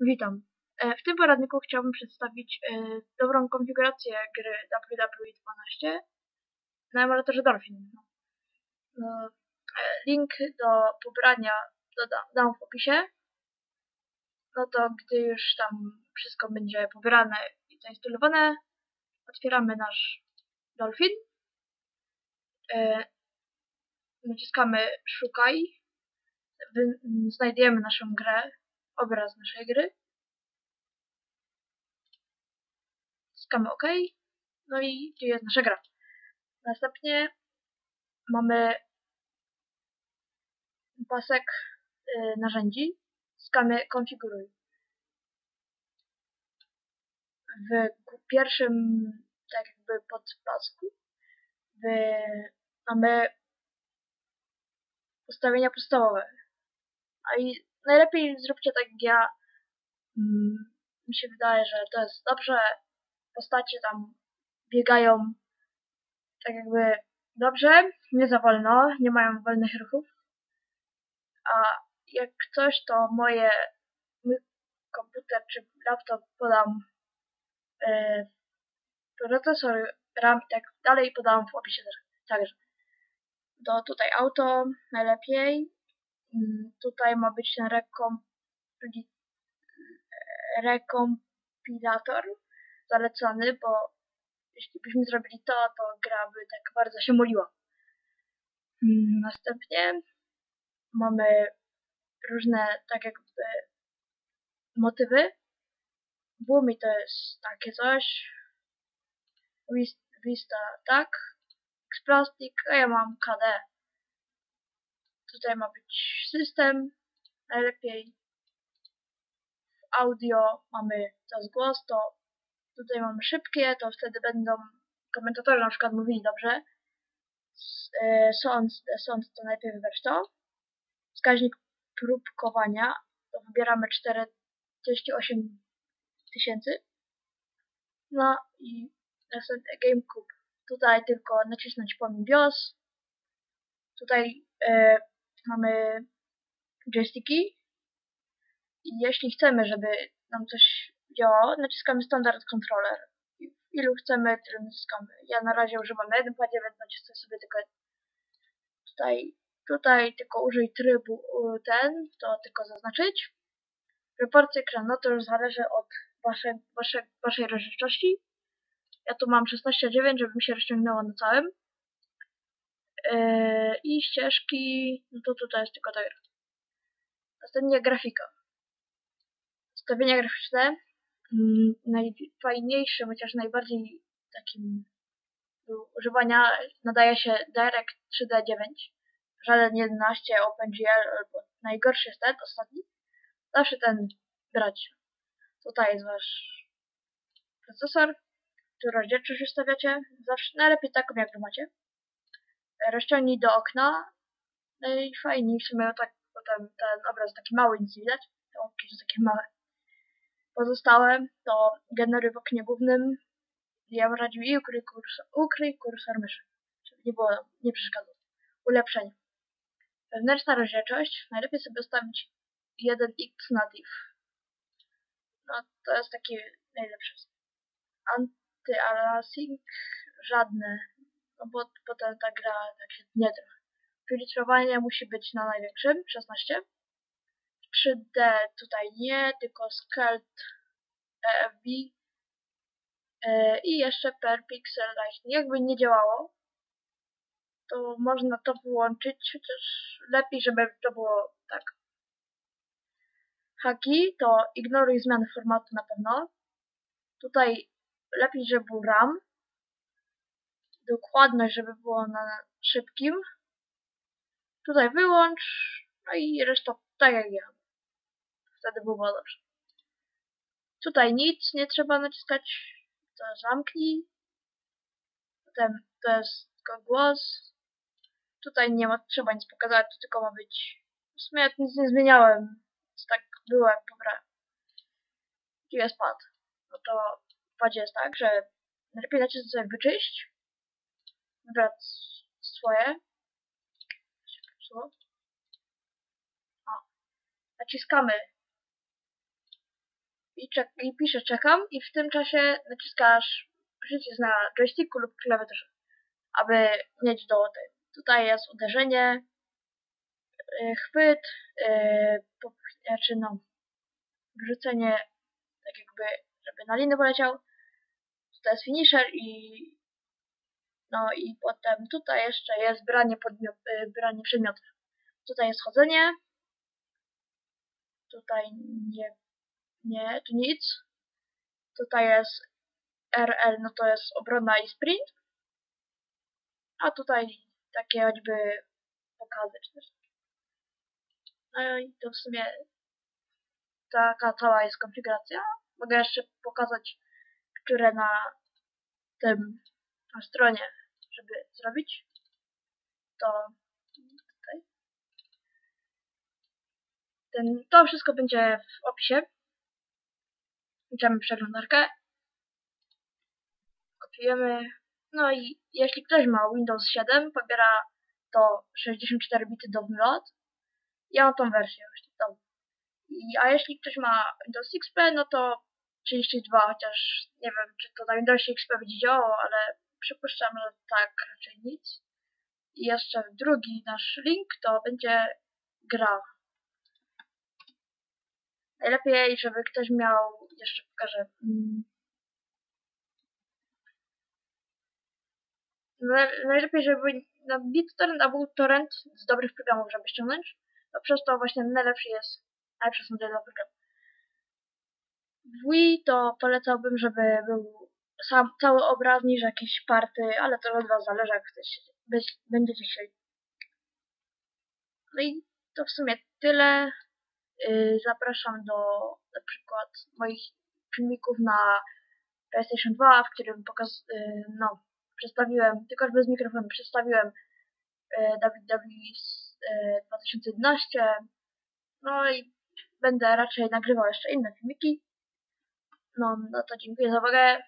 Witam. E, W tym poradniku chciałbym przedstawić e, dobrą konfigurację gry WWE 12 na emulatorze Dolphin. No, e, Link do pobrania dam w opisie. No to gdy już tam wszystko będzie pobierane i zainstalowane, otwieramy nasz Dolphin. Naciskamy szukaj. Znajdujemy naszą grę, obraz naszej gry. Naciskamy OK. No i tu jest nasza gra. Następnie mamy pasek y, narzędzi. Naciskamy konfiguruj. W pierwszym, tak jakby podpasku, w, mamy ustawienia podstawowe. A i najlepiej zróbcie tak jak ja. Mm, Mi się wydaje, że to jest dobrze. Postacie tam biegają tak jakby dobrze, nie za wolno, nie mają wolnych ruchów. A jak coś, to moje mój komputer czy laptop podam e, procesor, RAM i tak dalej podam w opisie. Także do tutaj auto najlepiej. Mm, Tutaj ma być ten rekompli- rekompilator zalecany, bo jeśli byśmy zrobili to, to gra by tak bardzo się muliła. Mm, Następnie mamy różne tak jakby motywy. Boomy to jest takie coś. Vis- Vista tak. Xplastic, a ja mam KD. Tutaj ma być system. Najlepiej w audio mamy z głos, to tutaj mamy szybkie, to wtedy będą komentatorzy na przykład mówili dobrze. E, Sąd, sąd to najpierw wybierz to. Wskaźnik próbkowania to wybieramy 48 tysięcy. No i następny GameCube. Tutaj tylko nacisnąć pomij BIOS. Tutaj e, mamy joysticki. I jeśli chcemy, żeby nam coś działało, naciskamy standard controller. Ilu chcemy, tyle naciskamy. Ja na razie używam na jednym padzie, więc nacisnę sobie tylko tutaj, tutaj tylko użyj trybu ten, to tylko zaznaczyć. Proporcje ekranu, no to już zależy od waszej, waszej, waszej rozdzielczości. Ja tu mam 16,9, żeby mi się rozciągnęło na całym. Yy, I ścieżki, no to tutaj jest tylko gra. Następnie grafika. Ustawienia graficzne. Mm, Najfajniejszym, chociaż najbardziej takim do używania nadaje się Direct 3D9. Żaden 11 OpenGL albo najgorszy jest ten, ostatni. Zawsze ten brać. Tutaj jest wasz procesor, tu rozdzielczość ustawiacie. Zawsze najlepiej taką jak macie. Rozciągnij do okna. No i fajnie, w sumie tak potem ten obraz taki mały, nic nie widać. Te łapki są takie małe. Pozostałe to generuj w oknie głównym. Ja bym radził i ukryj kursor, ukryj kursor myszy. Żeby nie było, nie przeszkadzał. Ulepszenie. Wewnętrzna rozdzielczość. Najlepiej sobie ustawić 1x native. No to jest taki najlepszy. Anty-aliasing żadne. No bo potem ta gra tak się nie trochę. Filtrowanie musi być na największym, 16. 3D tutaj nie, tylko Scaled EFB e, i jeszcze per pixel lighting. Jakby nie działało, to można to wyłączyć, chociaż lepiej, żeby to było tak. Haki to ignoruj zmiany formatu na pewno. Tutaj lepiej, żeby był RAM. Dokładność, żeby było na szybkim. Tutaj wyłącz. No i reszta tak jak ja. Wtedy było dobrze. Tutaj nic nie trzeba naciskać. To zamknij. Potem to jest tylko głos. Tutaj nie ma, trzeba nic pokazać, to tylko ma być. W sumie ja nic nie zmieniałem. Tak było jak pobrałem. Tu jest pad. No to w padzie jest tak, że najlepiej nacisnąć sobie wyczyść. Wybrać swoje. O. Naciskamy i, czek i piszę czekam i w tym czasie naciskasz przycisk na joysticku lub klawiaturze, aby mieć do tej. Tutaj jest uderzenie, yy, chwyt, yy, znaczy no, wrzucenie tak jakby, żeby na linę poleciał. Tutaj jest finisher i no i potem tutaj jeszcze jest branie, podmiot, yy, branie przedmiotów. Tutaj jest chodzenie. Tutaj nie, nie, tu nic. Tutaj jest RL, no to jest obrona i sprint. A tutaj takie choćby pokazy czy coś. No i to w sumie taka cała jest konfiguracja. Mogę jeszcze pokazać, które na tym na stronie, żeby zrobić. To tutaj. Ten, to wszystko będzie w opisie. Wliczamy przeglądarkę. Kopiujemy. No i jeśli ktoś ma Windows 7, pobiera to 64 bity do wlot. Ja mam tą wersję właśnie tą. I, a jeśli ktoś ma Windows XP, no to 32, chociaż nie wiem, czy to na Windowsie XP będzie działało, ale przypuszczam, że tak, nic. I jeszcze drugi nasz link to będzie gra. Najlepiej, żeby ktoś miał, jeszcze pokażę, mm, najlepiej, żeby na BitTorrent albo torrent z dobrych programów, żeby ściągnąć. To przez to właśnie najlepszy jest, najlepsze są te program. W Wii to polecałbym, żeby był sam, cały obraz niż jakieś party, ale to od was zależy, jak chcecie, być, będziecie chcieli. No i to w sumie tyle. Yy, zapraszam do na przykład moich filmików na PlayStation 2, w którym pokaz, yy, no, przedstawiłem, tylko bez mikrofonu, przedstawiłem yy, WWE 2011. No i będę raczej nagrywał jeszcze inne filmiki. No, no to dziękuję za uwagę.